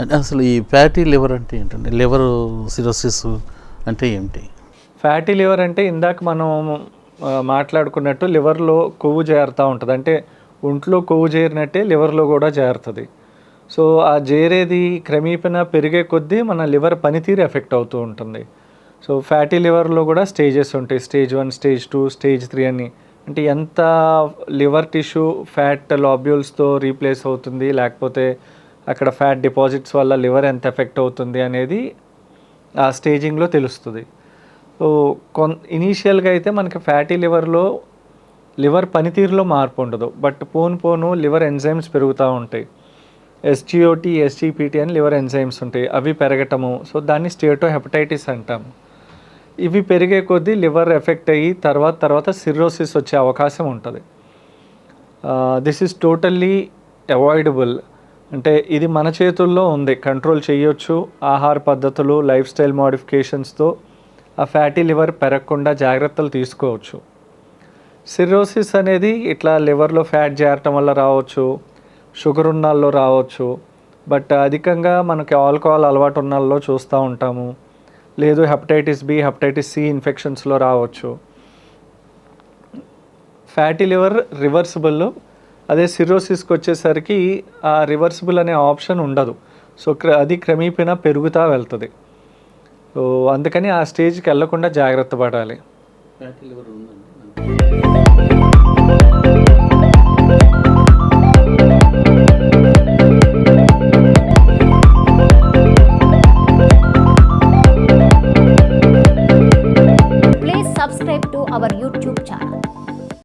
అంటే అసలు ఈ ఫ్యాటీ లివర్ అంటే ఏంటండి? లివర్ సిరోసిస్ అంటే ఏమిటి ఫ్యాటీ లివర్ అంటే ఇందాక మనం మాట్లాడుకున్నట్టు లివర్లో కొవ్వు చేరుతూ ఉంటుంది. అంటే ఒంట్లో కొవ్వు చేరినట్టే లివర్లో కూడా చేరుతుంది సో ఆ చేరేది క్రమేపణ పెరిగే కొద్దీ మన లివర్ పనితీరు ఎఫెక్ట్ అవుతూ ఉంటుంది. సో ఫ్యాటీ లివర్లో కూడా స్టేజెస్ ఉంటాయి. Stage one stage two stage three అని. అంటే ఎంత లివర్ టిష్యూ ఫ్యాట్ లాబ్యూల్స్తో రీప్లేస్ అవుతుంది లేకపోతే అక్కడ ఫ్యాట్ డిపాజిట్స్ వల్ల లివర్ ఎంత ఎఫెక్ట్ అవుతుంది అనేది ఆ స్టేజింగ్లో తెలుస్తుంది. సో కొన్ ఇనీషియల్గా అయితే మనకి ఫ్యాటీ లివర్లో లివర్ పనితీరులో మార్పు ఉండదు. బట్ పోను పోను లివర్ ఎంజైమ్స్ పెరుగుతూ ఉంటాయి. ఎస్జిఓటి ఎస్జిపిటి అని లివర్ ఎంజైమ్స్ ఉంటాయి. అవి పెరగటము. సో దాన్ని స్టేటో హెపటైటిస్ అంటాము ఇవి పెరిగే కొద్దీ లివర్ ఎఫెక్ట్ అయ్యి తర్వాత తర్వాత సిర్రోసిస్ వచ్చే అవకాశం ఉంటుంది. This is totally avoidable. అంటే ఇది మన చేతుల్లో ఉంది. కంట్రోల్ చేయొచ్చు. ఆహార పద్ధతులు లైఫ్ స్టైల్ మోడిఫికేషన్స్తో ఆ ఫ్యాటీ లివర్ పెరగకుండా జాగ్రత్తలు తీసుకోవచ్చు. సిర్రోసిస్ అనేది ఇట్లా లివర్లో ఫ్యాట్ చేరటం వల్ల రావచ్చు. షుగర్ ఉన్నాల్లో రావచ్చు. బట్ అధికంగా మనకి ఆల్కహాల్ అలవాటు ఉన్నాల్లో చూస్తూ ఉంటాము. లేదు హెపటైటిస్ బి హెపటైటిస్ సి ఇన్ఫెక్షన్స్లో రావచ్చు. ఫ్యాటీ లివర్ రివర్సిబుల్ అదే సిరోసిస్కి వచ్చేసరికి ఆ రివర్సిబుల్ అనే ఆప్షన్ ఉండదు. సో క్ర అది క్రమేపీనా పెరుగుతూ వెళ్తుంది. సో అందుకని ఆ స్టేజ్కి వెళ్ళకుండా జాగ్రత్త పడాలి. Please subscribe to our YouTube channel.